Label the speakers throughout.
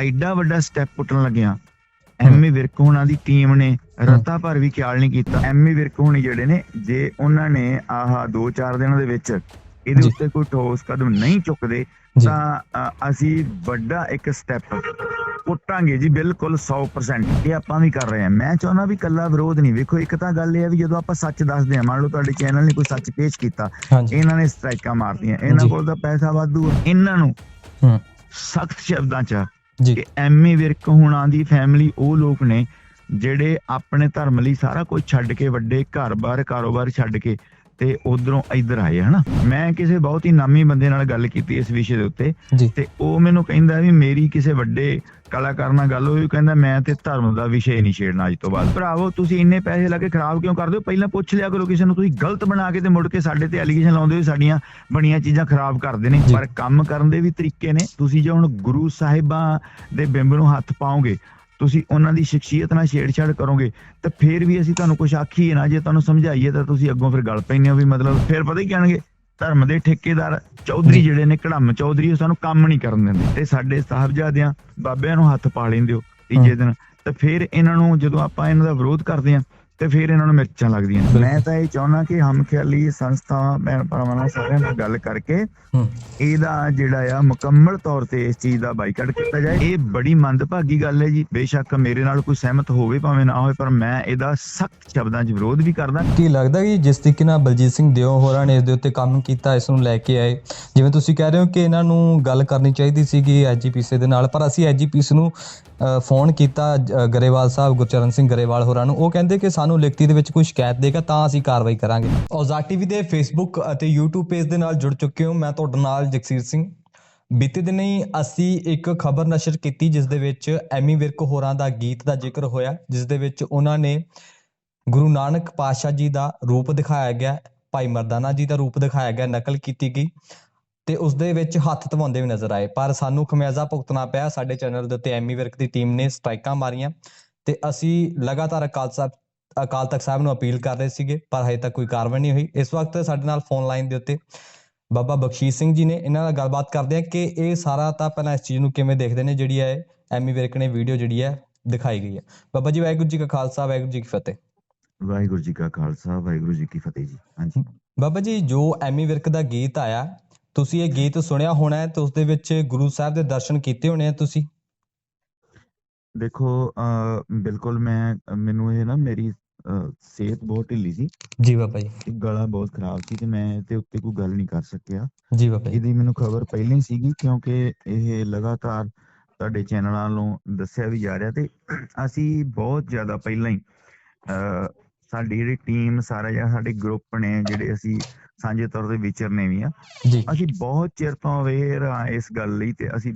Speaker 1: ਐਡਾ ਵੱਡਾ ਸਟੈਪ ਪੁੱਟਣ ਲੱਗਿਆ ਐਮੀ ਵਿਰਕ ਹੋਣਾ ਦੀ ਟੀਮ ਨੇ ਰਤਾ ਭਰ ਵੀ ਖਿਆਲ ਨਹੀਂ ਕੀਤਾ। ਐਮੀ ਵਿਰਕ ਹੋਣੀ ਜਿਹੜੇ ਨੇ ਜੇ ਉਹਨਾਂ ਨੇ ਆਹ 2-4 ਦਿਨਾਂ ਦੇ ਵਿੱਚ ਇਹਦੇ। ਉੱਤੇ ਕੋਈ ਠੋਸ ਕਦਮ ਨਹੀਂ ਚੁੱਕਦੇ ਤਾਂ ਅਸੀਂ ਵੱਡਾ ਇੱਕ ਸਟੈਪ ਪੁੱਟਾਂਗੇ ਜੀ ਬਿਲਕੁਲ 100% ਇਹ ਆਪਾਂ ਵੀ ਕਰ ਰਹੇ ਹਾਂ। ਮੈਂ ਚਾਹੁੰਦਾ ਵੀ ਕੱਲਾ ਵਿਰੋਧ ਨਹੀਂ। ਵੇਖੋ ਇੱਕ ਤਾਂ ਗੱਲ ਇਹ ਹੈ ਵੀ ਜਦੋਂ ਆਪਾਂ ਸੱਚ ਦੱਸਦੇ ਹਾਂ ਮੰਨ ਲਓ ਤੁਹਾਡੇ ਚੈਨਲ ਨੇ ਕੋਈ ਸੱਚ ਪੇਸ਼ ਕੀਤਾ ਇਹਨਾਂ ਨੇ ਸਟ੍ਰਾਈਕਾਂ ਮਾਰਤੀਆਂ ਇਹਨਾਂ। ਕੋਲ ਤਾਂ ਪੈਸਾ ਵਾਧੂ ਇਹਨਾਂ ਨੂੰ
Speaker 2: ਹੂੰ।
Speaker 1: ਸਖਤ ਸ਼ਬਦਾਂ 'ਚ ਕਿ ਐਮਏ ਵਿਰਕ ਹੋਣਾ ਦੀ ਫੈਮਿਲੀ ਉਹ ਲੋਕ ਨੇ ਜਿਹੜੇ ਆਪਣੇ ਧਰਮ ਲਈ ਸਾਰਾ ਕੁਝ ਛੱਡ ਕੇ ਵੱਡੇ ਘਰ-ਬਾਰ, ਕਾਰੋਬਾਰ ਛੱਡ ਕੇ ਤੇ ਉਧਰੋਂ ਇੱਧਰ ਆਏ ਹਨਾ? ਮੈਂ ਕਿਸੇ ਬਹੁਤ ਹੀ ਨਾਮੀ ਬੰਦੇ ਨਾਲ ਗੱਲ ਕੀਤੀ ਇਸ ਵਿਸ਼ੇ ਦੇ ਉੱਤੇ ਤੇ ਉਹ ਮੈਨੂੰ ਕਹਿੰਦਾ ਵੀ ਮੇਰੀ ਕਿਸੇ ਵੱਡੇ ਕਲਾਕਾਰ ਨਾਲ ਗੱਲ ਹੋਈ ਕਹਿੰਦਾ ਮੈਂ ਤੇ ਧਰਮ ਦਾ ਵਿਸ਼ੇ ਨਹੀਂ ਛੇੜਨਾ ਅੱਜ ਤੋਂ ਬਾਅਦ। ਭਰਾਵੋ ਤੁਸੀਂ ਇੰਨੇ ਪੈਸੇ ਲਾ ਕੇ ਖਰਾਬ ਕਿਉਂ ਕਰਦੇ ਹੋ? ਪਹਿਲਾਂ ਪੁੱਛ ਲਿਆ ਕਰੋ ਕਿਸੇ ਨੂੰ ਤੁਸੀਂ ਗਲਤ ਬਣਾ ਕੇ ਤੇ ਮੁੜ ਕੇ ਸਾਡੇ ਤੇ ਐਲੀਗੇਸ਼ਨ ਲਾਉਂਦੇ ਹੋ ਸਾਡੀਆਂ ਬਣੀਆਂ ਚੀਜ਼ਾਂ ਖਰਾਬ ਕਰਦੇ ਨੇ। ਪਰ ਕੰਮ ਕਰਨ ਦੇ ਵੀ ਤਰੀਕੇ ਨੇ। ਤੁਸੀਂ ਜੇ ਹੁਣ ਗੁਰੂ ਸਾਹਿਬਾਂ ਦੇ ਬਿੰਬ ਨੂੰ ਹੱਥ ਪਾਓਗੇ ਤੁਸੀਂ ਉਹਨਾਂ ਦੀ ਸ਼ਖਸੀਅਤ ਨਾਲ ਛੇੜਛਾੜ ਕਰੋਗੇ ਤਾਂ ਫੇਰ ਵੀ ਅਸੀਂ ਤੁਹਾਨੂੰ ਕੁਝ ਆਖੀਏ ਨਾ ਜੇ ਤੁਹਾਨੂੰ ਸਮਝਾਈਏ ਤਾਂ ਤੁਸੀਂ ਅੱਗੋਂ ਫਿਰ ਗੱਲ ਪੈਂਦੇ ਹੋ ਵੀ ਮਤਲਬ ਫਿਰ ਪਤਾ ਹੀ ਕਹਿਣਗੇ ਧਰਮ ਦੇ ਠੇਕੇਦਾਰ ਚੌਧਰੀ। ਜਿਹੜੇ ਨੇ ਕੜਮ ਚੌਧਰੀ ਉਹ ਸਾਨੂੰ ਕੰਮ ਨਹੀਂ ਕਰਨ ਦਿੰਦੇ। ਤੇ ਸਾਡੇ ਸਾਹਿਬਜ਼ਾਦਿਆਂ ਬਾਬਿਆਂ ਨੂੰ ਹੱਥ ਪਾ ਲੈਂਦੇ ਹੋ ਤੀਜੇ ਦਿਨ। ਤੇ ਫਿਰ ਇਹਨਾਂ ਨੂੰ ਜਦੋਂ ਆਪਾਂ ਇਹਨਾਂ ਦਾ ਵਿਰੋਧ ਕਰਦੇ ਹਾਂ ਤੇ ਫਿਰ ਇਹਨਾਂ ਨੂੰ ਮਿਰਚਾਂ ਲੱਗਦੀਆਂ। ਮੈਂ ਤਾਂ ਇਹ ਚਾਹੁੰਦਾ ਕਿ ਹਮਖਿਆਲੀ ਭੈਣ ਭਰਾਵਾਂ ਨਾਲ ਸਾਰਿਆਂ ਨਾਲ ਗੱਲ ਕਰਕੇ ਇਹਦਾ ਜਿਹੜਾ ਆ ਮੁਕੰਮਲ ਤੌਰ ਤੇ ਇਸ ਚੀਜ਼ ਦਾ ਬਾਈਕਾਟ ਕੀਤਾ ਜਾਏ। ਇਹ ਬੜੀ ਮੰਦਭਾਗੀ ਗੱਲ ਹੈ ਜੀ। ਬੇਸ਼ੱਕ ਮੇਰੇ ਨਾਲ ਕੋਈ ਸਹਿਮਤ ਹੋਵੇ ਭਾਵੇਂ ਨਾ ਹੋਵੇ ਪਰ ਮੈਂ ਇਹਦਾ ਸਖਤ ਸ਼ਬਦਾਂ 'ਚ ਵਿਰੋਧ ਵੀ ਕਰਦਾ।
Speaker 2: ਕੀ ਲੱਗਦਾ ਕਿ ਜਿਸ ਤਰੀਕੇ ਨਾਲ ਬਲਜੀਤ ਸਿੰਘ ਦਿਓ ਹੋਰਾਂ ਨੇ ਇਸ ਦੇ ਉੱਤੇ ਕੰਮ ਕੀਤਾ ਇਸ ਨੂੰ ਲੈ ਕੇ ਆਏ? ਜਿਵੇਂ ਤੁਸੀਂ ਕਹਿ ਰਹੇ ਹੋ ਕਿ ਇਹਨਾਂ ਨੂੰ ਗੱਲ ਕਰਨੀ ਚਾਹੀਦੀ ਸੀਗੀ ਐਜੀਪੀਸੀ ਦੇ ਨਾਲ ਪਰ ਅਸੀਂ ਐਜੀਪੀਸੀ ਨੂੰ ਫੋਨ ਕੀਤਾ ਗਰੇਵਾਲ ਸਾਹਿਬ ਗੁਰਚਰਨ ਸਿੰਘ ਗਰੇਵਾਲ ਹੋਰਾਂ ਨੂੰ। ਉਹ ਕਹਿੰਦੇ ਕਿ ਸਾਨੂੰ ਲਿਖਤੀ ਦੇ ਵਿੱਚ ਕੋਈ ਸ਼ਿਕਾਇਤ ਦੇਗਾ ਤਾਂ ਅਸੀਂ ਕਾਰਵਾਈ ਕਰਾਂਗੇ। ਔਜ਼ਾਰ ਟੀਵੀ ਦੇ ਫੇਸਬੁੱਕ ਅਤੇ YouTube ਪੇਜ ਦੇ ਨਾਲ ਜੁੜ ਚੁੱਕੇ ਹੋ। ਮੈਂ ਤੁਹਾਡੇ ਨਾਲ ਜਗਸੀਰ ਸਿੰਘ। ਬੀਤੇ ਦਿਨੀ ਅਸੀਂ ਇੱਕ ਖਬਰ ਨਸ਼ਰ ਕੀਤੀ ਜਿਸ ਦੇ ਵਿੱਚ ਐਮੀ ਵਿਰਕ ਹੋਰਾਂ ਦਾ ਗੀਤ ਦਾ ਜ਼ਿਕਰ ਹੋਇਆ, ਜਿਸ ਦੇ ਵਿੱਚ ਉਹਨਾਂ ਨੇ ਗੁਰੂ ਨਾਨਕ ਪਾਤਸ਼ਾਹ ਜੀ ਦਾ ਰੂਪ ਦਿਖਾਇਆ ਗਿਆ, ਭਾਈ ਮਰਦਾਨਾ ਜੀ ਦਾ ਰੂਪ ਦਿਖਾਇਆ ਗਿਆ, ਨਕਲ ਕੀਤੀ ਗਈ ਤੇ ਉਸ ਦੇ ਵਿੱਚ ਹੱਥ ਧਵਾਉਂਦੇ ਵੀ ਨਜ਼ਰ ਆਏ। ਪਰ ਸਾਨੂੰ ਖਮਿਆਜ਼ਾ ਭੁਗਤਣਾ ਪਿਆ। ਸਾਡੇ ਚੈਨਲ ਦੇ ਉੱਤੇ ਐਮੀ ਵਿਰਕ ਦੀ ਟੀਮ ਨੇ ਸਟ੍ਰਾਈਕਾਂ ਮਾਰੀਆਂ ਤੇ ਅਸੀਂ ਲਗਾਤਾਰ ਅਕਾਲ ਸਾਹਿਬ ਅਕਾਲ ਤਖਤ ਸਾਹਿਬ ਨੂੰ ਅਪੀਲ ਕਰ ਰਹੇ ਸੀਗੇ ਪਰ ਹਜੇ ਤੱਕ ਕੋਈ ਕਾਰਵਾਈ ਨਹੀਂ ਹੋਈ। ਇਸ ਵਕਤ ਸਾਡੇ ਨਾਲ ਫੋਨ ਲਾਈਨ ਦੇ ਉੱਤੇ ਬਾਬਾ ਬਖਸ਼ੀਸ਼ ਸਿੰਘ ਜੀ ਨੇ। ਇਹਨਾਂ ਨਾਲ ਗੱਲਬਾਤ ਕਰਦੇ ਆ ਕਿ ਇਹ ਸਾਰਾ ਤਾਂ ਪਹਿਲਾਂ ਇਸ ਚੀਜ਼ ਨੂੰ ਕਿਵੇਂ ਦੇਖਦੇ ਨੇ ਜਿਹੜੀ ਹੈ ਐਮੀ ਵਿਰਕ ਨੇ ਵੀਡੀਓ ਜਿਹੜੀ ਹੈ ਦਿਖਾਈ ਗਈ ਹੈ। ਬਾਬਾ ਜੀ ਵਾਹਿਗੁਰੂ ਜੀ ਕਾ ਖਾਲਸਾ ਵਾਹਿਗੁਰੂ ਜੀ ਕੀ ਫਤਿਹ।
Speaker 1: ਵਾਹਿਗੁਰੂ ਜੀ ਕਾ ਖਾਲਸਾ ਵਾਹਿਗੁਰੂ ਜੀ ਕੀ ਫਤਿਹ ਜੀ। ਹਾਂਜੀ।
Speaker 2: ਬਾਬਾ ਜੀ ਜੋ ਐਮੀ ਵਿਰਕ ਦਾ ਗੀਤ ਆਇਆ ਤੁਸੀਂ ਇਹ ਗੀਤ ਸੁਣਿਆ ਹੋਣਾ ਹੈ ਤੇ ਉਸ ਦੇ ਵਿੱਚ ਗੁਰੂ ਸਾਹਿਬ ਦੇ ਦਰਸ਼ਨ ਕੀਤੇ ਹੋਣੇ ਆ ਤੁਸੀਂ?
Speaker 1: ਦੇਖੋ ਬਿਲਕੁਲ ਮੈਂ ਮੈਨੂੰ ਇਹ ਨਾ ਮੇਰੀ ਸਿਹਤ ਬਹੁਤ ਢਿੱਲੀ ਸੀ।
Speaker 2: ਜੀ ਬਾਬਾ ਜੀ।
Speaker 1: ਤੇ ਗਲਾ ਬਹੁਤ ਖਰਾਬ ਸੀ ਤੇ ਮੈਂ ਇਹਦੇ ਉੱਤੇ ਕੋਈ ਗੱਲ ਨਹੀਂ ਕਰ ਸਕਿਆ।
Speaker 2: ਜੀ ਬਾਬਾ ਜੀ।
Speaker 1: ਇਹਦੀ ਮੈਨੂੰ ਖਬਰ ਪਹਿਲਾਂ ਹੀ ਸੀਗੀ ਕਿਉਂਕਿ ਇਹ ਲਗਾਤਾਰ ਤੁਹਾਡੇ ਚੈਨਲਾਂ ਨੂੰ ਦੱਸਿਆ ਵੀ ਜਾ ਰਿਹਾ ਤੇ ਅਸੀਂ ਬਹੁਤ ਜ਼ਿਆਦਾ ਪਹਿਲਾਂ ਹੀ ਸਾਡੀ ਜਿਹੜੀ ਟੀਮ ਸਾਰਾ ਜਾਂ ਸਾਡੇ ਗਰੁੱਪ ਨੇ ਜਿਹੜੇ ਅਸੀਂ ਸਾਂਝੇ ਤੌਰ ਤੇ ਵਿਚਰਨੇ ਵੀ ਆ। ਅਸੀਂ ਬਹੁਤ ਚਿਰ ਤੋਂ ਅਵੇਅਰ ਆ ਇਸ ਗੱਲ ਲਈ ਤੇ ਅਸੀਂ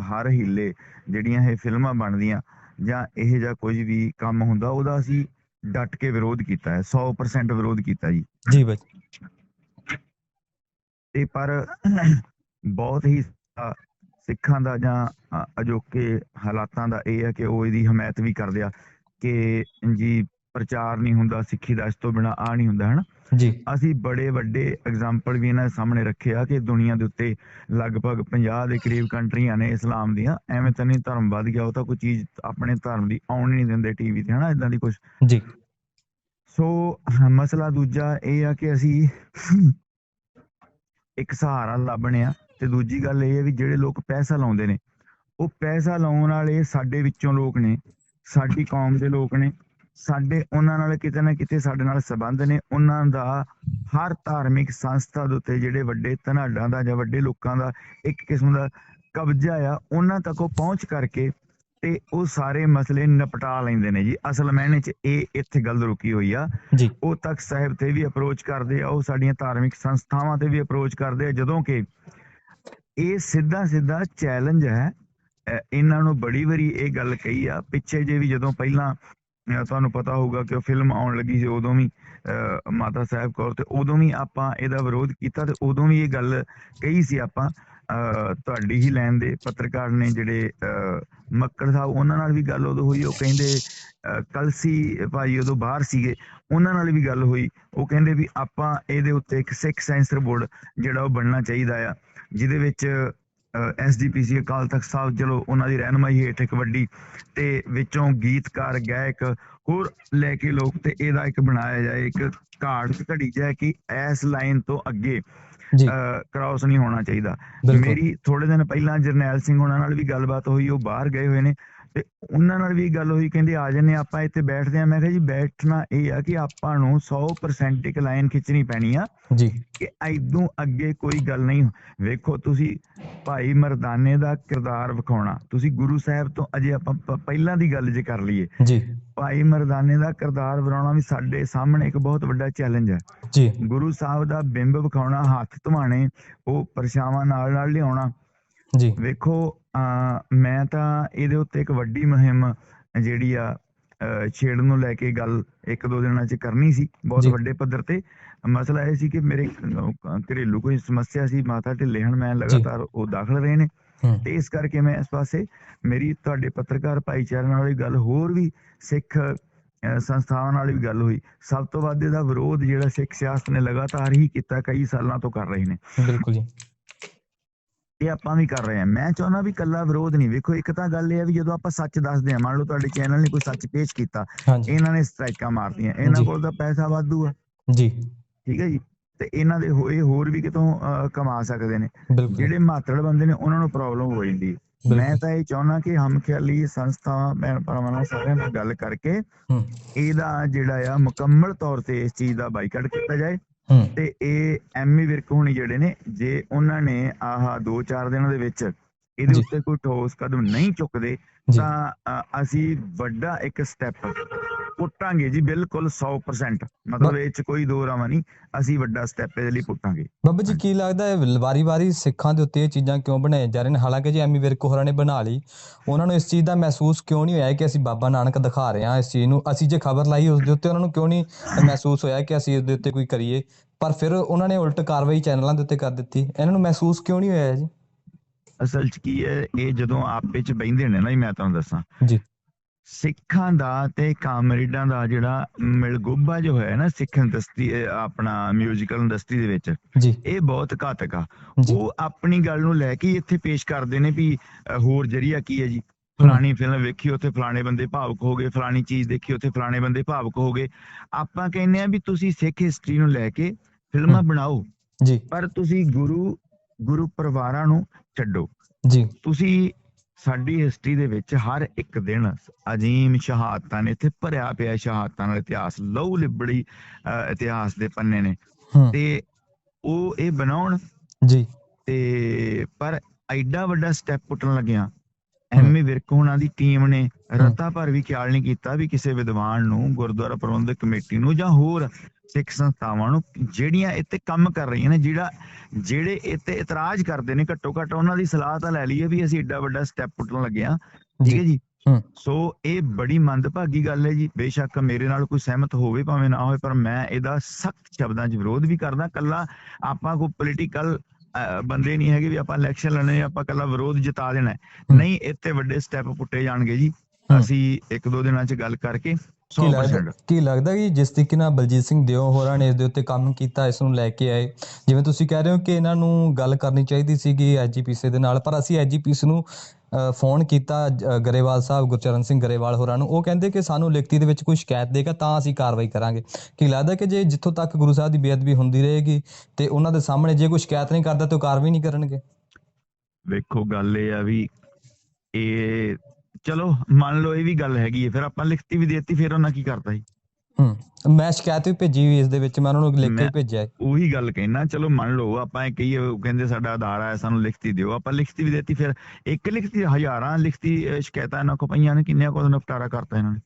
Speaker 1: ਹਰ ਹੀਲੇ ਜਿਹੜੀਆਂ ਇਹ ਫਿਲਮਾਂ ਬਣਦੀਆਂ ਜਾਂ ਇਹ ਜਾਂ ਕੁਝ ਵੀ ਕੰਮ ਹੁੰਦਾ ਉਹਦਾ ਅਸੀਂ ਡਟ ਕੇ ਵਿਰੋਧ ਕੀਤਾ ਹੈ 100% ਵਿਰੋਧ ਕੀਤਾ ਜੀ।
Speaker 2: ਜੀ ਬਾਬਾ
Speaker 1: ਤੇ ਪਰ ਬਹੁਤ ਹੀ ਸਿੱਖਾਂ ਦਾ ਜਾਂ ਅਜੋਕੇ ਹਾਲਾਤਾਂ ਦਾ ਇਹ ਹੈ ਕਿ ਉਹ ਇਹਦੀ ਹਮਾਇਤ ਵੀ ਕਰਦੇ ਆ ਕਿ ਜੀ ਪ੍ਰਚਾਰ ਨਹੀਂ ਹੁੰਦਾ ਸਿੱਖੀ ਦਾ ਇਸ ਤੋਂ ਬਿਨਾ ਆ ਨਹੀਂ ਹੁੰਦਾ ਹਨਾ?
Speaker 2: ਜੀ।
Speaker 1: ਅਸੀਂ ਬੜੇ ਵੱਡੇ ਐਗਜ਼ਾਮਪਲ ਵੀ ਇਹਨਾਂ ਸਾਹਮਣੇ ਰੱਖੇ ਆ ਕਿ ਦੁਨੀਆ ਦੇ ਉੱਤੇ ਲਗਭਗ 50 ਦੇ ਕਰੀਬ ਕੰਟਰੀਆਂ ਨੇ ਇਸਲਾਮ ਦੀਆਂ ਐਵੇਂ ਤਾਂ ਨਹੀਂ ਧਰਮ ਵੱਧ ਗਿਆ ਉਹ ਤਾਂ ਕੋਈ ਚੀਜ਼ ਆਪਣੇ ਧਰਮ ਦੀ ਆਉਣ ਨਹੀਂ ਦਿੰਦੇ ਟੀਵੀ ਤੇ ਹਨਾ? ਇਦਾਂ ਦੀ ਕੁਝ
Speaker 2: ਜੀ।
Speaker 1: ਸੋ ਮਸਲਾ ਦੂਜਾ ਇਹ ਆ ਕਿ ਅਸੀਂ ਇੱਕ ਸਹਾਰਾ ਲੱਭਣੇ ਆ ਤੇ ਦੂਜੀ ਗੱਲ ਇਹ ਹੈ ਵੀ ਜਿਹੜੇ ਲੋਕ ਪੈਸਾ ਲਾਉਂਦੇ ਨੇ ਉਹ ਪੈਸਾ ਲਾਉਣ ਵਾਲੇ ਸਾਡੇ ਵਿੱਚੋਂ ਲੋਕ ਨੇ ਸਾਡੀ ਕੌਮ ਦੇ ਲੋਕ ਨੇ ਸਾਡੇ ਉਹਨਾਂ ਨਾਲ ਕਿਤੇ ਨਾ ਕਿਤੇ ਸਾਡੇ ਨਾਲ ਸੰਬੰਧ ਨੇ ਉਹਨਾਂ ਦਾ ਹਰ ਧਾਰਮਿਕ ਸੰਸਥਾ ਦੇ ਉੱਤੇ ਜਿਹੜੇ ਵੱਡੇ ਧਨਾਡਾਂ ਦਾ ਜਾਂ ਵੱਡੇ ਲੋਕਾਂ ਦਾ ਇੱਕ ਕਿਸਮ ਦਾ ਕਬਜ਼ਾ ਆ ਉਹਨਾਂ ਤੱਕ ਉਹ ਪਹੁੰਚ ਕਰਕੇ ਤੇ ਉਹ ਸਾਰੇ ਮਸਲੇ ਨਿਪਟਾ ਲੈਂਦੇ ਨੇ ਜੀ। ਅਸਲ ਮਾਇਨੇ 'ਚ ਇਹ ਇੱਥੇ ਗੱਲ ਰੁਕੀ ਹੋਈ ਆ। ਉਹ ਤਖਤ ਸਾਹਿਬ ਤੇ ਵੀ ਅਪਰੋਚ ਕਰਦੇ ਆ ਉਹ ਸਾਡੀਆਂ ਧਾਰਮਿਕ ਸੰਸਥਾਵਾਂ ਤੇ ਵੀ ਅਪਰੋਚ ਕਰਦੇ ਆ ਜਦੋਂ ਕਿ ਇਹ ਸਿੱਧਾ ਸਿੱਧਾ ਚੈਲੰਜ ਹੈ। ਇਹਨਾਂ ਨੂੰ ਬੜੀ ਵਾਰੀ ਇਹ ਗੱਲ ਕਹੀ ਆ ਪਿੱਛੇ ਜੇ ਵੀ ਜਦੋਂ ਪਹਿਲਾਂ ਤੁਹਾਨੂੰ ਪਤਾ ਹੋਊਗਾ ਕਿ ਉਹ ਫਿਲਮ ਆਉਣ ਲੱਗੀ ਸੀ ਉਦੋਂ ਵੀ ਮਾਤਾ ਸਾਹਿਬ ਕੌਰ ਤੇ ਉਦੋਂ ਵੀ ਆਪਾਂ ਇਹਦਾ ਵਿਰੋਧ ਕੀਤਾ ਤੇ ਉਦੋਂ ਵੀ ਇਹ ਗੱਲ ਕਹੀ ਸੀ ਆਪਾਂ ਤੁਹਾਡੀ ਹੀ ਲੈਣ ਦੇ ਪੱਤਰਕਾਰ ਨੇ ਜਿਹੜੇ ਮੱਕੜ ਸਾਹਿਬ, ਉਹਨਾਂ ਨਾਲ ਵੀ ਗੱਲ ਉਦੋਂ ਹੋਈ, ਉਹ ਕਹਿੰਦੇ ਕਲਸੀ ਭਾਈ ਉਦੋਂ ਬਾਹਰ ਸੀਗੇ, ਉਹਨਾਂ ਨਾਲ ਵੀ ਗੱਲ ਹੋਈ, ਉਹ ਕਹਿੰਦੇ ਵੀ ਆਪਾਂ ਇਹਦੇ ਉੱਤੇ ਇੱਕ ਸਿੱਖ ਸੈਂਸਰ ਬੋਰਡ ਜਿਹੜਾ ਉਹ ਬਣਨਾ ਚਾਹੀਦਾ ਆ, ਜਿਹਦੇ ਵਿੱਚ ਐਸਜੀਪੀਸੀ ਅਕਾਲ ਤਖਤ ਸਾਹਿਬ ਚਲੋ ਉਹਨਾਂ ਦੀ ਰਹਿਨਮਾਈ ਹੇਠ ਇੱਕ ਵੱਡੀ ਤੇ ਵਿੱਚੋਂ ਗੀਤਕਾਰ ਗਾਇਕ ਹੋਰ ਲੈ ਕੇ ਲੋਕ ਤੇ ਇਹਦਾ ਇੱਕ ਬਣਾਇਆ ਜਾਏ ਇੱਕ ਘਾੜ ਘੜੀ ਜਾਏ ਕਿ ਇਸ ਲਾਈਨ ਤੋਂ ਅੱਗੇ
Speaker 2: ਜੀ।
Speaker 1: ਕ੍ਰਾਸ ਨਹੀਂ ਹੋਣਾ ਚਾਹੀਦਾ। ਮੇਰੀ ਥੋੜੇ ਦਿਨ ਪਹਿਲਾਂ ਜਰਨੈਲ ਸਿੰਘ ਉਹਨਾਂ ਨਾਲ ਵੀ ਗੱਲਬਾਤ ਹੋਈ ਉਹ ਬਾਹਰ ਗਏ ਹੋਏ ਨੇ। ਤੇ ਉਹਨਾਂ ਨਾਲ ਵੀ ਗੱਲ ਹੋਈ ਕਹਿੰਦੇ ਆ ਜੰਨੇ ਆਪਾਂ ਇੱਥੇ ਬੈਠਦੇ ਆ ਮੈਂ ਕਿਹਾ ਜੀ ਬੈਠਣਾ ਇਹ ਆ ਕਿ ਆਪਾਂ ਨੂੰ 100% ਇੱਕ ਲਾਈਨ ਖਿੱਚਣੀ ਪੈਣੀ ਆ
Speaker 2: ਜੀ।
Speaker 1: ਕਿ ਐਦੋਂ ਅੱਗੇ ਕੋਈ ਗੱਲ ਨਹੀਂ। ਵੇਖੋ ਤੁਸੀਂ ਭਾਈ ਮਰਦਾਨੇ ਦਾ ਕਿਰਦਾਰ ਵਿਖਾਉਣਾ। ਤੁਸੀਂ ਗੁਰੂ ਸਾਹਿਬ ਤੋਂ ਅਜੇ ਆਪਾਂ ਪਹਿਲਾਂ ਦੀ ਗੱਲ ਜੇ ਕਰ ਲਈਏ।
Speaker 2: ਜੀ।
Speaker 1: ਭਾਈ ਮਰਦਾਨੇ ਦਾ ਕਿਰਦਾਰ ਬਣਾਉਣਾ ਵੀ ਸਾਡੇ ਸਾਹਮਣੇ ਇੱਕ ਬਹੁਤ ਵੱਡਾ ਚੈਲੰਜ ਹੈ
Speaker 2: ਜੀ।
Speaker 1: ਗੁਰੂ ਸਾਹਿਬ ਦਾ ਬਿੰਬ ਵਿਖਾਉਣਾ ਹੱਥ ਧਵਾਣੇ ਉਹ ਪਰਛਾਵਾਂ ਨਾਲ ਨਾਲ ਲਿਆਉਣਾ।
Speaker 2: ਜੀ।
Speaker 1: ਵੇਖੋ ਮੈਂ ਤਾਂ ਇਹਦੇ ਉੱਤੇ ਇੱਕ ਵੱਡੀ ਮੁਹਿੰਮ ਜਿਹੜੀ ਆ ਛੇੜਨ ਨੂੰ ਲੈ ਕੇ ਗੱਲ ਇੱਕ ਦੋ ਦਿਨਾਂ 'ਚ ਕਰਨੀ ਸੀ ਬਹੁਤ। ਵੱਡੇ ਪੱਧਰ ਤੇ। ਮਸਲਾ ਇਹ ਸੀ ਕਿ ਮੇਰੇ ਘਰੇਲੂ ਕੋਈ ਸਮੱਸਿਆ ਸੀ ਮਾਤਾ ਢਿੱਲੇ ਹਨ ਮੈਂ ਲਗਾਤਾਰ ਉਹ ਦਾਖਲ ਰਹੇ ਨੇ। ਤੇ ਇਸ ਕਰਕੇ ਮੈਂ ਇਸ ਪਾਸੇ ਮੇਰੀ ਤੁਹਾਡੇ ਪੱਤਰਕਾਰ ਭਾਈਚਾਰੇ ਨਾਲ ਵੀ ਗੱਲ ਹੋਰ ਵੀ ਸਿੱਖ ਸੰਸਥਾਵਾਂ ਨਾਲ ਵੀ ਗੱਲ ਹੋਈ। ਸਭ ਤੋਂ ਵੱਧ ਇਹਦਾ ਵਿਰੋਧ ਜਿਹੜਾ ਸਿੱਖ ਸਿਆਸਤ ਨੇ ਲਗਾਤਾਰ ਹੀ ਕੀਤਾ ਕਈ ਸਾਲਾਂ ਤੋਂ ਕਰ ਰਹੇ ਨੇ।
Speaker 2: ਬਿਲਕੁਲ ਜੀ।
Speaker 1: ਇਹ ਆਪਾਂ ਵੀ ਕਰ ਰਹੇ ਹਾਂ। ਮੈਂ ਚਾਹੁੰਦਾ ਵੀ ਕੱਲਾ ਵਿਰੋਧ ਨਹੀਂ। ਵੇਖੋ ਇੱਕ ਤਾਂ ਗੱਲ ਇਹ ਹੈ ਵੀ ਜਦੋਂ ਆਪਾਂ ਸੱਚ ਦੱਸਦੇ ਹਾਂ ਮੰਨ ਲਓ ਤੁਹਾਡੇ ਚੈਨਲ ਨੇ ਕੋਈ ਸੱਚ ਪੇਸ਼ ਕੀਤਾ ਇਹਨਾਂ ਨੇ ਸਟ੍ਰਾਈਕਾਂ ਮਾਰਤੀਆਂ ਇਹਨਾਂ। ਕੋਲ ਤਾਂ ਪੈਸਾ ਵਾਧੂ ਆ।
Speaker 2: ਜੀ।
Speaker 1: ਠੀਕ ਹੈ ਜੀ? ਤੇ ਇਹਨਾਂ ਦੇ ਹੋਏ ਹੋਰ ਵੀ ਕਿਤੋਂ ਕਮਾ ਸਕਦੇ ਨੇ। ਜਿਹੜੇ ਮਾਤੜ ਬੰਦੇ ਨੇ ਉਹਨਾਂ ਨੂੰ ਪ੍ਰੋਬਲਮ ਹੋ ਜਾਂਦੀ। ਮੈਂ ਤਾਂ ਇਹ ਚਾਹੁੰਦਾ ਕਿ ਹਮ ਖਿਆਲੀ ਸੰਸਥਾਵਾਂ ਭੈਣ ਭਰਾਵਾਂ ਨਾਲ ਸਾਰਿਆਂ ਨਾਲ ਗੱਲ ਕਰਕੇ ਇਹਦਾ ਜਿਹੜਾ ਆ ਮੁਕੰਮਲ ਤੌਰ ਤੇ ਇਸ ਚੀਜ਼ ਦਾ ਬਾਈਕਾਟ ਕੀਤਾ ਜਾਏ। ਤੇ ਇਹ ਐਮੀ ਵਿਰਕ ਹੋਣੀ ਜਿਹੜੇ ਨੇ ਜੇ ਉਹਨਾਂ ਨੇ ਆਹ 2-4 ਦਿਨਾਂ ਦੇ ਵਿੱਚ ਇਹਦੇ। ਉੱਤੇ ਕੋਈ ਠੋਸ ਕਦਮ ਨਹੀਂ ਚੁੱਕਦੇ ਤਾਂ ਅਸੀਂ ਵੱਡਾ ਇੱਕ ਸਟੈਪ ਪੁੱਟਾਂਗੇ ਜੀ ਬਿਲਕੁਲ 100% ਮਤਲਬ ਇਹ ਚ ਕੋਈ ਦੋ ਰਾਵਾਂ ਨਹੀਂ ਅਸੀਂ ਵੱਡਾ ਸਟੈਪ ਇਹਦੇ ਲਈ ਪੁੱਟਾਂਗੇ।
Speaker 2: ਬਾਬਾ ਜੀ ਕੀ ਲੱਗਦਾ ਹੈ ਵਾਰੀ-ਵਾਰੀ ਸਿੱਖਾਂ ਦੇ ਉੱਤੇ ਇਹ ਚੀਜ਼ਾਂ ਕਿਉਂ ਬਣਾਈਆਂ ਜਾ ਰਹੀਆਂ ਨੇ? ਹਾਲਾਂਕਿ ਜੇ ਐਮੀ ਵਿਰਕ ਹੋਰਾਂ ਨੇ ਬਣਾ ਲਈ ਉਹਨਾਂ ਨੂੰ ਇਸ ਚੀਜ਼ ਦਾ ਮਹਿਸੂਸ ਕਿਉਂ ਨਹੀਂ ਹੋਇਆ ਕਿ ਅਸੀਂ ਬਾਬਾ ਨਾਨਕ ਦਿਖਾ ਰਹੇ ਹਾਂ ਇਸ ਚੀਜ਼ ਨੂੰ? ਅਸੀਂ ਜੇ ਖਬਰ ਲਾਈ ਉਸ ਦੇ ਉੱਤੇ ਉਹਨਾਂ ਨੂੰ ਕਿਉਂ ਨਹੀਂ ਮਹਿਸੂਸ ਹੋਇਆ ਕਿ ਅਸੀਂ ਇਸ ਦੇ ਉੱਤੇ ਕੋਈ ਕਰੀਏ? ਪਰ ਫਿਰ ਉਹਨਾਂ ਨੇ ਉਲਟ ਕਾਰਵਾਈ ਚੈਨਲਾਂ ਦੇ ਉੱਤੇ ਕਰ ਦਿੱਤੀ। ਇਹਨਾਂ ਨੂੰ ਮਹਿਸੂਸ ਕਿਉਂ ਨਹੀਂ ਹੋਇਆ ਜੀ?
Speaker 1: ਅਸਲ ਚ ਕੀ ਹੈ ਇਹ ਜਦੋਂ ਆਪੇ ਚ ਬੈਂਦੇ ਨੇ ਨਾ ਮੈਂ ਤੁਹਾਨੂੰ ਦੱਸਾਂ।
Speaker 2: ਜੀ।
Speaker 1: ਸਿੱਖਾਂ ਦਾ ਤੇ ਕਾਮਰੇਡਾਂ ਦਾ ਜਿਹੜਾ ਮਿਲਗੋਬਾ ਜੋ ਹੈ ਨਾ ਸਿੱਖ ਇੰਡਸਟਰੀ ਆਪਣਾ ਮਿਊਜ਼ੀਕਲ ਇੰਡਸਟਰੀ ਦੇ ਵਿੱਚ ਇਹ ਬਹੁਤ ਘਾਤਕ ਆ। ਉਹ ਆਪਣੀ ਗੱਲ ਨੂੰ ਲੈ ਕੇ ਇੱਥੇ ਪੇਸ਼ ਕਰਦੇ ਨੇ ਵੀ ਹੋਰ ਜਰੀਆ ਕੀ ਹੈ ਜੀ? ਫਲਾਣੀ ਫਿਲਮ ਵੇਖੀ ਉੱਥੇ ਫਲਾਣੇ ਬੰਦੇ ਭਾਵੁਕ ਹੋ ਗਏ ਫਲਾਣੀ ਚੀਜ਼ ਦੇਖੀ ਉੱਥੇ ਫਲਾਣੇ ਬੰਦੇ ਭਾਵੁਕ ਹੋ ਗਏ। ਆਪਾਂ ਕਹਿੰਦੇ ਆ ਵੀ ਤੁਸੀਂ ਸਿੱਖ ਹਿਸਟਰੀ ਨੂੰ ਲੈ ਕੇ ਫਿਲਮਾਂ। ਬਣਾਓ
Speaker 2: ਜੀ।
Speaker 1: ਪਰ ਤੁਸੀਂ ਗੁਰੂ ਗੁਰੂ ਪਰਿਵਾਰਾਂ ਨੂੰ ਛੱਡੋ।
Speaker 2: ਜੀ।
Speaker 1: ਤੁਸੀਂ ਸਾਡੀ ਹਿਸਟਰੀ ਦੇ ਵਿੱਚ ਹਰ ਇੱਕ ਦਿਨ ਅਜੀਮ ਸ਼ਹਾਦਤਾਂ ਨੇ ਇੱਥੇ ਭਰਿਆ ਪਿਆ ਸ਼ਹਾਦਤਾਂ ਨਾਲ ਇਤਿਹਾਸ ਲਹੂ ਲਿਬੜੀ ਇਤਿਹਾਸ ਦੇ ਪੰਨੇ ਨੇ। ਤੇ ਉਹ ਇਹ ਬਣਾਉਣ
Speaker 2: ਜੀ।
Speaker 1: ਤੇ ਪਰ ਐਡਾ ਵੱਡਾ ਸਟੈਪ ਪੁੱਟਣ ਲੱਗਿਆ ਐਮਏ ਵਿਰਕ ਹੋਣਾ ਦੀ ਟੀਮ ਨੇ ਰਤਾ ਭਰ ਵੀ ਖਿਆਲ ਨਹੀਂ ਕੀਤਾ ਵੀ ਕਿਸੇ ਵਿਦਵਾਨ ਨੂੰ ਗੁਰਦੁਆਰਾ ਪ੍ਰਬੰਧਕ ਕਮੇਟੀ ਨੂੰ ਜਾਂ ਹੋਰ ਸਿੱਖ ਸੰਸਥਾਵਾਂ ਨੂੰ ਜਿਹੜੀਆਂ ਇੱਥੇ ਕੰਮ ਕਰ ਰਹੀਆਂ ਨੇ ਜਿਹੜਾ ਜਿਹੜੇ ਇੱਥੇ ਇਤਰਾਜ਼ ਕਰਦੇ ਨੇ ਘੱਟੋ ਘੱਟ ਉਹਨਾਂ ਦੀ ਸਲਾਹ ਤਾਂ ਲੈ ਲਈਏ ਵੀ ਅਸੀਂ ਐਡਾ ਵੱਡਾ ਸਟੈਪ ਪੁੱਟਣ ਲੱਗੇ ਆ ਠੀਕ ਹੈ
Speaker 2: ਜੀ।
Speaker 1: ਸੋ ਇਹ ਬੜੀ ਮੰਦਭਾਗੀ ਗੱਲ ਹੈ ਜੀ ਬੇਸ਼ੱਕ ਮੇਰੇ ਨਾਲ ਕੋਈ ਸਹਿਮਤ ਹੋਵੇ ਭਾਵੇਂ ਨਾ ਹੋਵੇ ਪਰ ਮੈਂ ਇਹਦਾ ਸਖਤ ਸ਼ਬਦਾਂ 'ਚ ਵਿਰੋਧ ਵੀ ਕਰਦਾ ਕੱਲਾ ਆਪਾਂ ਕੋਈ ਪੋਲੀਟੀਕਲ ਬੰਦੇ ਨਹੀਂ ਹੈਗੇ ਵੀ ਆਪਾਂ ਇਲੈਕਸ਼ਨ ਲੜਨੇ ਆਪਾਂ ਕੱਲਾ ਵਿਰੋਧ ਜਿਤਾ ਦੇਣਾ। ਨਹੀਂ ਇੱਥੇ ਵੱਡੇ ਸਟੈਪ ਪੁੱਟੇ ਜਾਣਗੇ ਜੀ। ਅਸੀਂ ਇੱਕ ਦੋ ਦਿਨਾਂ 'ਚ ਗੱਲ ਕਰਕੇ
Speaker 2: ਕੀ ਲੱਗਦਾ
Speaker 1: 100%
Speaker 2: ਕੀ ਲੱਗਦਾ ਕਿ ਜਿਸ ਤਰੀਕੇ ਨਾਲ ਬਲਜੀਤ ਸਿੰਘ ਦਿਓ ਹੋਰਾਂ ਨੇ ਇਸ ਦੇ ਉੱਤੇ ਕੰਮ ਕੀਤਾ ਇਸ ਨੂੰ ਲੈ ਕੇ ਆਏ? ਜਿਵੇਂ ਤੁਸੀਂ ਕਹਿ ਰਹੇ ਹੋ ਕਿ ਇਹਨਾਂ ਨੂੰ ਗੱਲ ਕਰਨੀ ਚਾਹੀਦੀ ਸੀਗੀ ਐਜੀਪੀਸੀ ਦੇ ਨਾਲ ਪਰ ਅਸੀਂ ਐਜੀਪੀਸੀ ਨੂੰ ਫੋਨ ਕੀਤਾ ਗਰੇਵਾਲ ਸਾਹਿਬ ਗੁਰਚਰਨ ਸਿੰਘ ਗਰੇਵਾਲ ਹੋਰਾਂ ਨੂੰ। ਉਹ ਕਹਿੰਦੇ ਕਿ ਸਾਨੂੰ ਲਿਖਤੀ ਦੇ ਵਿੱਚ ਕੋਈ ਸ਼ਿਕਾਇਤ ਦੇਗਾ ਤਾਂ ਅਸੀਂ ਕਾਰਵਾਈ ਕਰਾਂਗੇ। ਕੀ ਲੱਗਦਾ ਕਿ ਜੇ ਜਿੱਥੋਂ ਤੱਕ ਗੁਰੂ ਸਾਹਿਬ ਦੀ ਬੇਅਦਬੀ ਹੁੰਦੀ ਰਹੇਗੀ ਤੇ ਉਹਨਾਂ ਦੇ ਸਾਹਮਣੇ ਜੇ ਕੋਈ ਸ਼ਿਕਾਇਤ ਨਹੀਂ ਕਰਦਾ ਤਾਂ ਉਹ ਕਾਰਵਾਈ ਨਹੀਂ ਕਰਨਗੇ?
Speaker 1: ਵੇਖੋ ਗੱਲ ਇਹ ਆ ਵੀ ਇਹ ਚਲੋ ਮੰਨ ਲਓ ਇਹ ਵੀ ਗੱਲ ਹੈਗੀ ਹੈ ਫਿਰ ਆਪਾਂ ਲਿਖਤੀ ਵੀ ਦੇਤੀ ਫਿਰ ਉਹਨਾਂ ਕੀ ਕਰਤਾ ਜੀ
Speaker 2: ਹੂੰ ਮੈਂ ਸ਼ਿਕਾਇਤ ਵੀ ਭੇਜੀ ਵੀ ਇਸ ਦੇ ਵਿੱਚ ਮੈਂ ਉਹਨਾਂ ਨੂੰ ਲਿਖ ਕੇ ਭੇਜਿਆ
Speaker 1: ਉਹੀ ਗੱਲ ਕਹਿਣਾ ਚਲੋ ਮੰਨ ਲਓ ਆਪਾਂ ਇਹ ਕਹੀਏ ਉਹ ਕਹਿੰਦੇ ਸਾਡਾ ਆਧਾਰ ਆਇਆ ਸਾਨੂੰ ਲਿਖਤੀ ਦਿਓ ਆਪਾਂ ਲਿਖਤੀ ਵੀ ਦੇਤੀ ਫਿਰ ਇੱਕ ਲਿਖਤੀ ਹਜ਼ਾਰਾਂ ਲਿਖਤੀ ਸ਼ਿਕਾਇਤਾਂ ਇਹਨਾਂ ਕੋ ਪਈਆਂ ਨੇ ਕਿੰਨਿਆਂ ਕੋਲ ਨਿਪਟਾਰਾ ਕਰਤਾ ਇਹਨਾਂ ਨੇ?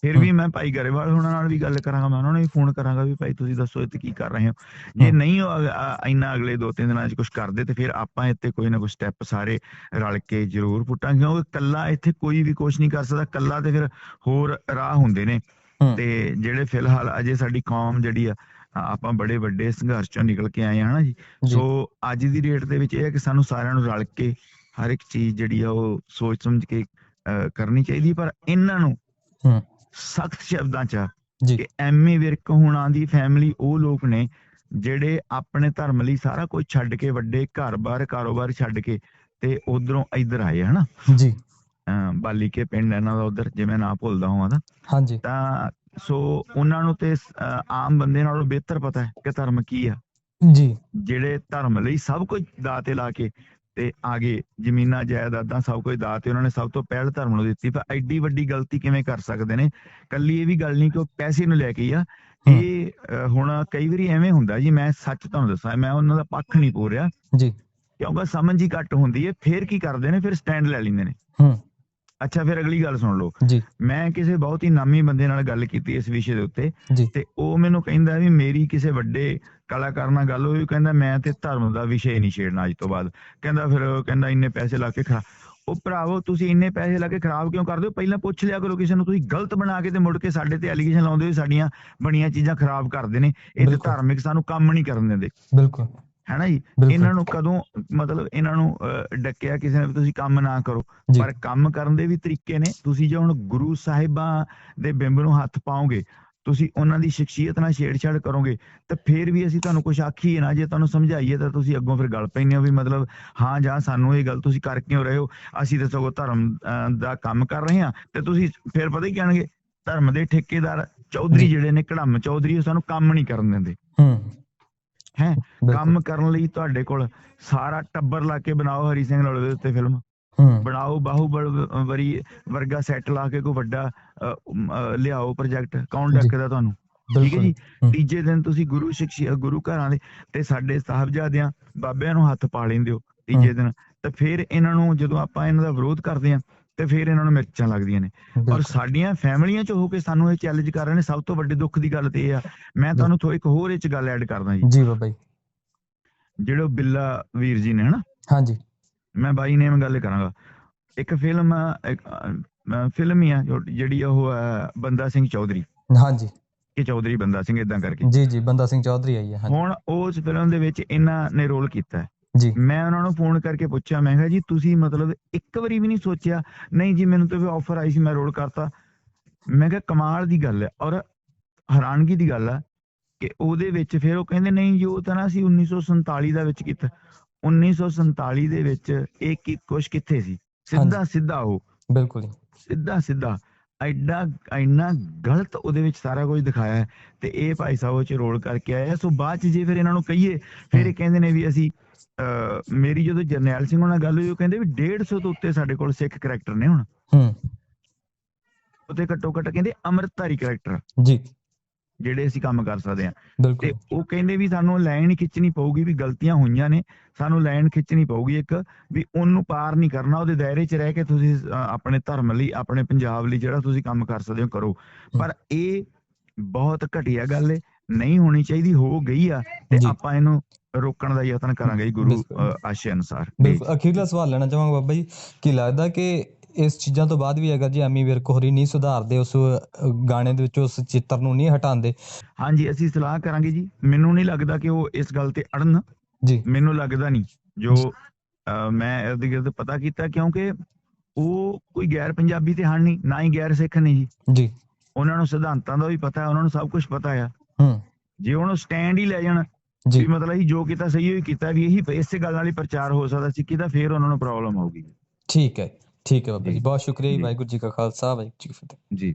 Speaker 1: ਫਿਰ ਵੀ ਮੈਂ ਭਾਈ ਗਰੇਵਾਲ ਉਹਨਾਂ ਨਾਲ ਵੀ ਗੱਲ ਕਰਾਂਗਾ ਮੈਂ ਉਹਨਾਂ ਨੂੰ ਵੀ ਫੋਨ ਕਰਾਂਗਾ ਵੀ ਭਾਈ ਤੁਸੀਂ ਦੱਸੋ ਇੱਥੇ ਕੀ ਕਰ ਰਹੇ ਹੋ ਜੇ। ਨਹੀਂ ਇੰਨਾ ਅਗਲੇ ਦੋ ਤਿੰਨ ਦਿਨਾਂ 'ਚ ਕੁਝ ਕਰਦੇ ਤੇ ਫਿਰ ਆਪਾਂ ਇੱਥੇ ਕੋਈ ਨਾ ਕੋਈ ਸਟੈਪ ਸਾਰੇ ਰਲ ਕੇ ਜ਼ਰੂਰ ਪੁੱਟਾਂਗੇ ਕਿਉਂਕਿ ਕੱਲਾ ਇੱਥੇ ਕੋਈ ਵੀ ਕੁਝ ਨਹੀਂ ਕਰ ਸਕਦਾ ਕੱਲਾ ਤੇ ਫਿਰ ਹੋਰ ਰਾਹ ਹੁੰਦੇ ਨੇ। ਤੇ ਜਿਹੜੇ ਫਿਲਹਾਲ ਅਜੇ ਸਾਡੀ ਕੌਮ ਜਿਹੜੀ ਆ ਆਪਾਂ ਬੜੇ ਵੱਡੇ ਸੰਘਰਸ਼ ਚੋਂ ਨਿਕਲ ਕੇ ਆਏ ਹਾਂ ਹਨਾ ਜੀ ਸੋ ਅੱਜ ਦੀ ਡੇਟ ਦੇ ਵਿੱਚ ਇਹ ਹੈ ਕਿ ਸਾਨੂੰ ਸਾਰਿਆਂ ਨੂੰ ਰਲ ਕੇ ਹਰ ਇੱਕ ਚੀਜ਼ ਜਿਹੜੀ ਆ ਉਹ ਸੋਚ ਸਮਝ ਕੇ ਕਰਨੀ ਚਾਹੀਦੀ। ਪਰ ਇਹਨਾਂ ਨੂੰ ਸਖਤ ਸ਼ਬਦਾਂ 'ਚ
Speaker 2: ਜੀ।
Speaker 1: ਕਿ ਐਮਏ ਵਿਰਕ ਹੋਣਾ ਦੀ ਫੈਮਿਲੀ ਉਹ ਲੋਕ ਨੇ ਜਿਹੜੇ ਆਪਣੇ ਧਰਮ ਲਈ ਸਾਰਾ ਕੁਝ ਛੱਡ ਕੇ ਵੱਡੇ ਘਰ-ਬਾਰ ਕਾਰੋਬਾਰ ਛੱਡ ਕੇ ਤੇ ਉਧਰੋਂ ਇੱਧਰ ਆਏ ਹਨਾ?
Speaker 2: ਜੀ।
Speaker 1: ਬਾਲੀ ਕੇ ਪਿੰਡ ਇਹਨਾਂ ਦਾ ਉਧਰ ਜੇ ਮੈਂ ਨਾ ਭੁੱਲਦਾ ਹੋਵਾਂ ਤਾਂ।
Speaker 2: ਹਾਂਜੀ।
Speaker 1: ਤਾਂ ਸੋ ਉਹਨਾਂ ਨੂੰ ਤੇ ਆਮ ਬੰਦੇ ਨਾਲੋਂ ਬਿਹਤਰ ਪਤਾ ਹੈ ਕਿ ਧਰਮ ਕੀ ਆ।
Speaker 2: ਜੀ।
Speaker 1: ਜਿਹੜੇ ਧਰਮ ਲਈ ਸਭ ਕੁਝ ਦਾਅ ਤੇ ਲਾ ਕੇ ਤੇ ਆਗੇ ਜ਼ਮੀਨਾਂ ਜਾਇਦਾਦਾਂ ਸਭ ਕੁਝ ਦਾਅ ਤੇ ਉਹਨਾਂ ਨੇ ਸਭ ਤੋਂ ਪਹਿਲ ਧਰਮ ਨੂੰ ਦਿੱਤੀ। ਪਰ ਐਡੀ ਵੱਡੀ ਗਲਤੀ ਕਿਵੇਂ ਕਰ ਸਕਦੇ ਨੇ? ਕੱਲੀ ਇਹ ਵੀ ਗੱਲ ਨਹੀਂ ਕਿ ਉਹ ਪੈਸੇ ਨੂੰ ਲੈ ਕੇ ਆ। ਇਹ ਹੁਣ ਕਈ ਵਾਰੀ ਐਵੇਂ ਹੁੰਦਾ ਜੀ ਮੈਂ ਸੱਚ ਤੁਹਾਨੂੰ ਦੱਸਾਂ ਮੈਂ ਉਹਨਾਂ ਦਾ ਪੱਖ ਨਹੀਂ ਪੂਰ ਰਿਹਾ
Speaker 2: ਜੀ।
Speaker 1: ਕਿਉਂਕਿ ਸਮਝ ਹੀ ਘੱਟ ਹੁੰਦੀ ਹੈ ਫੇਰ ਕੀ ਕਰਦੇ ਨੇ ਫਿਰ ਸਟੈਂਡ ਲੈ ਲੈਂਦੇ ਨੇ।
Speaker 2: ਹੂੰ।
Speaker 1: ਅੱਛਾ ਫਿਰ ਅਗਲੀ ਗੱਲ ਸੁਣ ਲਓ।
Speaker 2: ਜੀ।
Speaker 1: ਮੈਂ ਕਿਸੇ ਬਹੁਤ ਹੀ ਨਾਮੀ ਬੰਦੇ ਨਾਲ ਗੱਲ ਕੀਤੀ ਇਸ ਵਿਸ਼ੇ ਦੇ ਉੱਤੇ ਤੇ ਉਹ ਮੈਨੂੰ ਕਹਿੰਦਾ ਵੀ ਮੇਰੀ ਕਿਸੇ ਵੱਡੇ ਕਲਾਕਾਰ ਨਾਲ ਗੱਲ ਹੋਈ ਕਹਿੰਦਾ ਮੈਂ ਤੇ ਧਰਮ ਦਾ ਵਿਸ਼ੇ ਨਹੀਂ ਛੇੜਨਾ ਅੱਜ ਤੋਂ ਬਾਅਦ। ਕਹਿੰਦਾ ਫਿਰ ਕਹਿੰਦਾ ਇੰਨੇ ਪੈਸੇ ਲਾ ਕੇ ਖਰਾ ਉਹ ਭਰਾਵੋ ਤੁਸੀਂ ਇੰਨੇ ਪੈਸੇ ਲਾ ਕੇ ਖਰਾਬ ਕਿਉਂ ਕਰਦੇ ਹੋ? ਪਹਿਲਾਂ ਪੁੱਛ ਲਿਆ ਕਰੋ ਕਿਸੇ ਨੂੰ ਤੁਸੀਂ ਗਲਤ ਬਣਾ ਕੇ ਤੇ ਮੁੜ ਕੇ ਸਾਡੇ ਤੇ ਐਲੀਗੇਸ਼ਨ ਲਾਉਂਦੇ ਹੋ ਸਾਡੀਆਂ ਬਣੀਆਂ ਚੀਜ਼ਾਂ ਖਰਾਬ ਕਰਦੇ ਨੇ। ਇਹ ਤੇ। ਧਾਰਮਿਕ ਸਾਨੂੰ ਕੰਮ ਨਹੀਂ ਕਰਨ ਦਿੰਦੇ।
Speaker 2: ਬਿਲਕੁਲ।
Speaker 1: ਹੈਨਾ ਜੀ। ਇਹਨਾਂ ਨੂੰ ਕਦੋਂ ਮਤਲਬ ਇਹਨਾਂ ਨੂੰ ਡੱਕਿਆ ਕਿਸੇ ਨੇ ਵੀ ਤੁਸੀਂ ਕੰਮ ਨਾ ਕਰੋ। ਪਰ ਕੰਮ ਕਰਨ ਦੇ ਵੀ ਤਰੀਕੇ ਨੇ। ਤੁਸੀਂ ਜੇ ਹੁਣ ਗੁਰੂ ਸਾਹਿਬਾਂ ਦੇ ਬਿੰਬ ਨੂੰ ਹੱਥ ਪਾਓਗੇ ਤੁਸੀਂ ਉਹਨਾਂ ਦੀ ਸ਼ਖਸੀਅਤ ਨਾਲ ਛੇੜਛਾੜ ਕਰੋਗੇ ਤਾਂ ਫਿਰ ਵੀ ਅਸੀਂ ਤੁਹਾਨੂੰ ਕੁਝ ਆਖੀਏ ਨਾ ਜੇ ਤੁਹਾਨੂੰ ਸਮਝਾਈਏ ਤਾਂ ਤੁਸੀਂ ਅੱਗੋਂ ਫਿਰ ਗੱਲ ਪੈਂਦੇ ਹੋ ਵੀ ਮਤਲਬ ਹਾਂ ਜਾਂ ਸਾਨੂੰ ਇਹ ਗੱਲ ਤੁਸੀਂ ਕਰ ਕਿਉਂ ਰਹੇ ਹੋ? ਅਸੀਂ ਤਾਂ ਸਗੋਂ ਧਰਮ ਦਾ ਕੰਮ ਕਰ ਰਹੇ ਹਾਂ ਤੇ ਤੁਸੀਂ ਫਿਰ ਪਤਾ ਹੀ ਕਹਿਣਗੇ ਧਰਮ ਦੇ ਠੇਕੇਦਾਰ ਚੌਧਰੀ। ਜਿਹੜੇ ਨੇ ਕੜਮ ਚੌਧਰੀ ਉਹ ਸਾਨੂੰ ਕੰਮ ਨਹੀਂ ਕਰਨ ਦਿੰਦੇ।
Speaker 2: ਹੂੰ।
Speaker 1: ਹੈਂ? ਕੰਮ ਕਰਨ ਲਈ ਤੁਹਾਡੇ ਕੋਲ ਸਾਰਾ ਟੱਬਰ ਲਾ ਕੇ ਬਣਾਓ ਹਰੀ ਸਿੰਘ ਦੇ ਉੱਤੇ ਫਿਲਮ। ਬਣਾਓ ਬਾਹੂਬਲੀ ਵਰਗਾ ਸੈੱਟ ਲਾ ਕੇ ਕੋਈ ਵੱਡਾ ਲਿਆਓ ਪ੍ਰੋਜੈਕਟ ਕੌਣ। ਡੱਕਦਾ ਤੁਹਾਨੂੰ? ਠੀਕ ਹੈ ਜੀ। ਤੀਜੇ ਦਿਨ ਤੁਸੀਂ ਗੁਰੂ ਸ਼ਿਕਸ਼ੀ ਗੁਰੂ ਘਰਾਂ ਦੇ ਤੇ ਸਾਡੇ ਸਾਹਿਬਜ਼ਾਦਿਆਂ ਬਾਬਿਆਂ ਨੂੰ ਹੱਥ ਪਾ ਲੈਂਦੇ ਹੋ ਤੀਜੇ ਦਿਨ। ਤਾਂ ਫਿਰ ਇਹਨਾਂ ਨੂੰ ਜਦੋਂ ਆਪਾਂ ਇਹਨਾਂ ਦਾ ਵਿਰੋਧ ਕਰਦੇ ਆ ਤੇ ਫਿਰ ਇਹਨਾਂ ਨੂੰ ਮਿਰਚਾਂ ਲੱਗਦੀਆਂ ਨੇ। ਔਰ ਸਾਡੀਆਂ ਫੈਮਲੀਆਂ ਚ ਹੋ ਕੇ ਸਾਨੂੰ ਇਹ ਚੈਲੰਜ ਕਰ ਰਹੇ ਨੇ ਸਭ ਤੋਂ ਵੱਡੀ ਦੁੱਖ ਦੀ ਗੱਲ ਤੇ ਇਹ ਆ ਮੈਂ ਤੁਹਾਨੂੰ ਥੋ ਇੱਕ ਹੋਰ ਇਹ ਚ ਗੱਲ ਐਡ ਕਰਦਾ ਜੀ।
Speaker 2: ਜੀ ਬਾਬਾ ਜੀ।
Speaker 1: ਜਿਹੜੇ ਬਿੱਲਾ ਵੀਰ ਜੀ ਨੇ ਹਨਾ?
Speaker 2: ਹਾਂਜੀ।
Speaker 1: ਮੈਂ ਬਾਈ ਨੇਮ ਗੱਲ ਕਰਾਂਗਾ। ਇੱਕ ਫਿਲਮ ਫਿਲਮ ਹੀ ਆ ਜਿਹੜੀ ਉਹ ਆ, ਬੰਦਾ ਸਿੰਘ ਚੌਧਰੀ।
Speaker 2: ਹਾਂਜੀ।
Speaker 1: ਕਿ ਚੌਧਰੀ ਬੰਦਾ ਸਿੰਘ ਇਦਾਂ ਕਰਕੇ।
Speaker 2: ਜੀ ਜੀ ਬੰਦਾ ਸਿੰਘ ਚੌਧਰੀ ਆਈ ਹੈ ਹਾਂਜੀ।
Speaker 1: ਹੁਣ ਉਸ ਫਿਲਮ ਦੇ ਵਿੱਚ ਇਹਨਾਂ ਨੇ ਰੋਲ ਕੀਤਾ ਹੈ।
Speaker 2: ਜੀ।
Speaker 1: ਮੈਂ ਉਹਨਾਂ ਨੂੰ ਫੋਨ ਕਰਕੇ ਪੁੱਛਿਆ ਮੈਂ ਕਿਹਾ ਜੀ ਤੁਸੀਂ ਮਤਲਬ ਇੱਕ ਵਾਰੀ ਵੀ ਨਹੀਂ ਸੋਚਿਆ ਨਹੀਂ ਜੀ ਮੈਨੂੰ ਤਾਂ ਆਫਰ ਆਈ ਸੀ ਮੈਂ ਰੋਲ ਕਰਤਾ। ਮੈਂ ਕਿਹਾ ਕਮਾਲ ਦੀ ਗੱਲ ਹੈ ਔਰ ਹੈਰਾਨਗੀ ਦੀ ਗੱਲ ਹੈ ਕਿ ਉਹਦੇ ਵਿੱਚ ਫਿਰ ਉਹ ਕਹਿੰਦੇ ਨਹੀਂ ਜੀ ਉਹ ਤਾਂ ਨਾ ਅਸੀਂ 1947 ਦਾ ਵਿੱਚ ਕੀਤਾ। 1947 ਦੇ ਵਿੱਚ ਇਹ ਕੀ ਕੁਛ ਕਿੱਥੇ ਸੀ? ਸਿੱਧਾ ਸਿੱਧਾ ਉਹ।
Speaker 2: ਬਿਲਕੁਲ
Speaker 1: ਸਿੱਧਾ ਸਿੱਧਾ। ਐਡਾ ਇੰਨਾ ਗਲਤ ਉਹਦੇ ਵਿੱਚ ਸਾਰਾ ਕੁਝ ਦਿਖਾਇਆ ਹੈ ਤੇ ਇਹ ਭਾਈ ਸਾਹਿਬ ਉਹ ਚ ਰੋਲ ਕਰਕੇ ਆਏ ਆ। ਸੋ ਬਾਅਦ ਚ ਜੇ ਫਿਰ ਇਹਨਾਂ ਨੂੰ ਕਹੀਏ ਫਿਰ ਇਹ ਕਹਿੰਦੇ ਨੇ ਵੀ ਅਸੀਂ ਮੇਰੀ ਜਦੋਂ ਜਰਨੈਲ ਸਿੰਘ ਨਾਲ ਗੱਲ ਹੋਈ ਉਹ ਕਹਿੰਦੇ ਵੀ 150 ਤੋਂ ਉੱਤੇ ਸਾਡੇ ਕੋਲ ਸਿੱਖ ਕਰੈਕਟਰ ਨੇ ਹੁਣ।
Speaker 2: ਹੂੰ।
Speaker 1: ਉੱਤੇ ਘੱਟੋ ਘੱਟ ਕਹਿੰਦੇ ਅੰਮ੍ਰਿਤਧਾਰੀ ਕਰੈਕਟਰ।
Speaker 2: ਜੀ।
Speaker 1: ਜਿਹੜੇ ਅਸੀਂ ਕੰਮ ਕਰ ਸਕਦੇ ਹਾਂ। ਤੇ ਉਹ ਕਹਿੰਦੇ ਵੀ ਸਾਨੂੰ ਲਾਈਨ ਹੀ ਖਿੱਚਣੀ ਪਊਗੀ ਵੀ ਗਲਤੀਆਂ ਹੋਈਆਂ ਨੇ ਸਾਨੂੰ ਲਾਈਨ ਖਿੱਚਣੀ ਪਊਗੀ ਇੱਕ ਵੀ ਉਹਨੂੰ ਪਾਰ ਨਹੀਂ ਕਰਨਾ ਉਹਦੇ ਦਾਇਰੇ 'ਚ ਰਹਿ ਕੇ ਤੁਸੀਂ ਆਪਣੇ ਧਰਮ ਲਈ ਆਪਣੇ ਪੰਜਾਬ ਲਈ ਜਿਹੜਾ ਤੁਸੀਂ ਕੰਮ ਕਰ ਸਕਦੇ ਹੋ ਕਰੋ। ਪਰ ਇਹ ਬਹੁਤ ਘਟੀਆ ਗੱਲ ਏ ਨਹੀਂ ਹੋਣੀ ਚਾਹੀਦੀ ਹੋ ਗਈ ਆ ਤੇ। ਆਪਾਂ ਇਹਨੂੰ ਰੋਕਣ ਦਾ ਯਤਨ ਕਰਾਂਗੇ ਜੀ ਗੁਰੂ ਆਸ਼ੇ ਅਨੁਸਾਰ।
Speaker 2: ਬਿਲਕੁਲ। ਅਖੀਰਲਾ ਸਵਾਲ ਲੈਣਾ ਚਾਹਾਂਗਾ ਬਾਬਾ ਜੀ ਕੀ ਲੱਗਦਾ ਕਿ ਇਸ ਚੀਜ਼ਾਂ ਤੋਂ ਬਾਅਦ ਵੀ ਅਗਰ ਜੀ ਐਮੀ ਵਿਰਕ ਹੋਰੀ ਨਹੀਂ ਸੁਧਾਰਦੇ ਉਸ ਗਾਣੇ ਦੇ ਵਿੱਚ ਉਸ ਚਿੱਤਰ ਨੂੰ ਨਹੀਂ ਹਟਾਉਂਦੇ।
Speaker 1: ਹਾਂਜੀ ਅਸੀਂ ਸਲਾਹ ਕਰਾਂਗੇ ਜੀ। ਮੈਨੂੰ ਨਹੀਂ ਲੱਗਦਾ ਕਿ ਉਹ ਇਸ ਗੱਲ ਤੇ ਅੜਨ।
Speaker 2: ਜੀ।
Speaker 1: ਮੈਨੂੰ ਲੱਗਦਾ ਨਹੀਂ। ਜੋ ਮੈਂ ਇਹਦੇ ਗਿਰਦ ਪਤਾ ਕੀਤਾ ਕਿਉਂਕਿ ਉਹ ਕੋਈ ਗੈਰ ਪੰਜਾਬੀ ਤੇ ਹਨ ਨਹੀਂ ਨਾ ਹੀ ਗੈਰ ਸਿੱਖ ਨੇ ਜੀ।
Speaker 2: ਜੀ।
Speaker 1: ਉਹਨਾਂ ਨੂੰ ਸਿਧਾਂਤਾਂ ਦਾ ਵੀ ਪਤਾ ਹੈ ਉਹਨਾਂ ਨੂੰ ਸਭ ਕੁਝ ਪਤਾ ਆ।
Speaker 2: ਹੂੰ।
Speaker 1: ਜੇ ਉਹਨੂੰ ਸਟੈਂਡ ਹੀ ਲੈ ਜਾਣ
Speaker 2: ਜੀ।
Speaker 1: ਮਤਲਬ ਅਸੀਂ ਜੋ ਕੀਤਾ ਸਹੀ ਹੋਈ ਕੀਤਾ ਵੀ ਇਹੀ ਇਸੇ ਗੱਲ ਨਾਲ ਹੀ ਪ੍ਰਚਾਰ ਹੋ ਸਕਦਾ ਸੀ ਕਿਦਾ ਫੇਰ ਉਹਨਾਂ ਨੂੰ ਪ੍ਰੋਬਲਮ ਆਊਗੀ।
Speaker 2: ਠੀਕ ਹੈ। ਠੀਕ ਹੈ ਬਾਬਾ ਜੀ। ਬਹੁਤ ਸ਼ੁਕਰੀਆ
Speaker 1: ਜੀ।
Speaker 2: ਵਾਹਿਗੁਰੂ ਜੀ ਕਾ ਖਾਲਸਾ ਵਾਹਿਗੁਰੂ ਜੀ ਕੀ ਫਤਿਹ
Speaker 1: ਜੀ